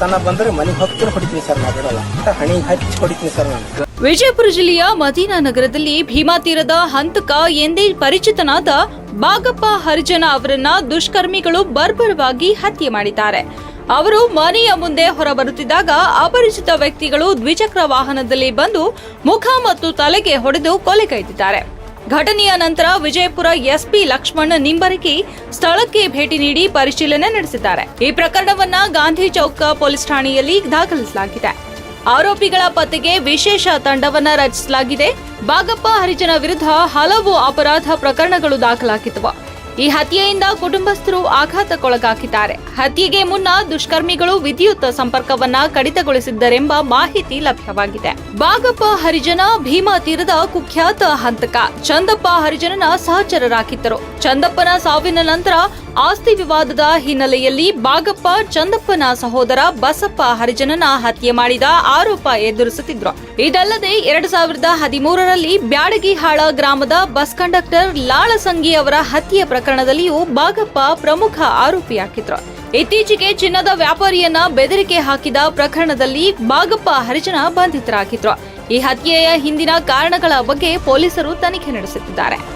ತನ ಬಂದ್ರೆ ಮನೆಗೆ ಹತ್ತಿರ ಹೊಡಿತೀನಿ ಸರ್ ನಾ ಹಣಿ ಹಚ್ಚಿ ಹೊಡಿತೀನಿ ಸರ್ ನಾನು. ವಿಜಯಪುರ ಜಿಲ್ಲೆಯ ಮದೀನಾ ನಗರದಲ್ಲಿ ಭೀಮಾ ತೀರದ ಹಂತಕ ಎಂದೇ ಪರಿಚಿತನಾದ ಬಾಗಪ್ಪ ಹರಿಜನ ಅವರನ್ನ ದುಷ್ಕರ್ಮಿಗಳು ಬರ್ಬರವಾಗಿ ಹತ್ಯೆ ಮಾಡಿದ್ದಾರೆ. ಅವರು ಮನೆಯ ಮುಂದೆ ಹೊರಬರುತ್ತಿದ್ದಾಗ ಅಪರಿಚಿತ ವ್ಯಕ್ತಿಗಳು ದ್ವಿಚಕ್ರ ವಾಹನದಲ್ಲಿ ಬಂದು ಮುಖ ಮತ್ತು ತಲೆಗೆ ಹೊಡೆದು ಕೊಲೆಗೈದಿದ್ದಾರೆ ಘಟನೆಯ ನಂತರ ವಿಜಯಪುರ ಎಸ್ಪಿ ಲಕ್ಷ್ಮಣ್ ನಿಂಬರಕಿ ಸ್ಥಳಕ್ಕೆ ಭೇಟಿ ನೀಡಿ ಪರಿಶೀಲನೆ ನಡೆಸಿದ್ದಾರೆ. ಈ ಪ್ರಕರಣವನ್ನ ಗಾಂಧಿ ಚೌಕ ಪೊಲೀಸ್ ಠಾಣೆಯಲ್ಲಿ ದಾಖಲಿಸಲಾಗಿದೆ. ಆರೋಪಿಗಳ ಪತ್ತೆಗೆ ವಿಶೇಷ ತಂಡವನ್ನ ರಚಿಸಲಾಗಿದೆ. ಬಾಗಪ್ಪ ಹರಿಜನ ವಿರುದ್ಧ ಹಲವು ಅಪರಾಧ ಪ್ರಕರಣಗಳು ದಾಖಲಾಗಿದ್ದವು. ಈ ಹತ್ಯೆಯಿಂದ ಕುಟುಂಬಸ್ಥರು ಆಘಾತಕ್ಕೊಳಗಾಗಿದ್ದಾರೆ. ಹತ್ಯೆಗೆ ಮುನ್ನ ದುಷ್ಕರ್ಮಿಗಳು ವಿದ್ಯುತ್ ಸಂಪರ್ಕವನ್ನ ಕಡಿತಗೊಳಿಸಿದ್ದರೆಂಬ ಮಾಹಿತಿ ಲಭ್ಯವಾಗಿದೆ. ಬಾಗಪ್ಪ ಹರಿಜನ ಭೀಮಾ ತೀರದ ಕುಖ್ಯಾತ ಹಂತಕ ಚಂದಪ್ಪ ಹರಿಜನನ ಸಹಚರರಾಗಿದ್ದರು. ಚಂದಪ್ಪನ ಸಾವಿನ ನಂತರ ಆಸ್ತಿ ವಿವಾದದ ಹಿನ್ನೆಲೆಯಲ್ಲಿ ಬಾಗಪ್ಪ, ಚಂದಪ್ಪನ ಸಹೋದರ ಬಸಪ್ಪ ಹರಿಜನನ ಹತ್ಯೆ ಮಾಡಿದ ಆರೋಪ ಎದುರಿಸುತ್ತಿದ್ರು. ಇದಲ್ಲದೆ ಎರಡ್ ಸಾವಿರದ ಹದಿಮೂರರಲ್ಲಿ ಬ್ಯಾಡಗಿಹಾಳ ಗ್ರಾಮದ ಬಸ್ ಕಂಡಕ್ಟರ್ ಲಾಳಸಂಗಿ ಅವರ ಹತ್ಯೆ ಪ್ರಕರಣದಲ್ಲಿಯೂ ಬಾಗಪ್ಪ ಪ್ರಮುಖ ಆರೋಪಿಯಾಗಿದ್ರು. ಇತ್ತೀಚೆಗೆ ಚಿನ್ನದ ವ್ಯಾಪಾರಿಯನ್ನ ಬೆದರಿಕೆ ಹಾಕಿದ ಪ್ರಕರಣದಲ್ಲಿ ಬಾಗಪ್ಪ ಹರಿಜನ ಬಂಧಿತರಾಗಿದ್ರು. ಈ ಹತ್ಯೆಯ ಹಿಂದಿನ ಕಾರಣಗಳ ಬಗ್ಗೆ ಪೊಲೀಸರು ತನಿಖೆ ನಡೆಸುತ್ತಿದ್ದಾರೆ.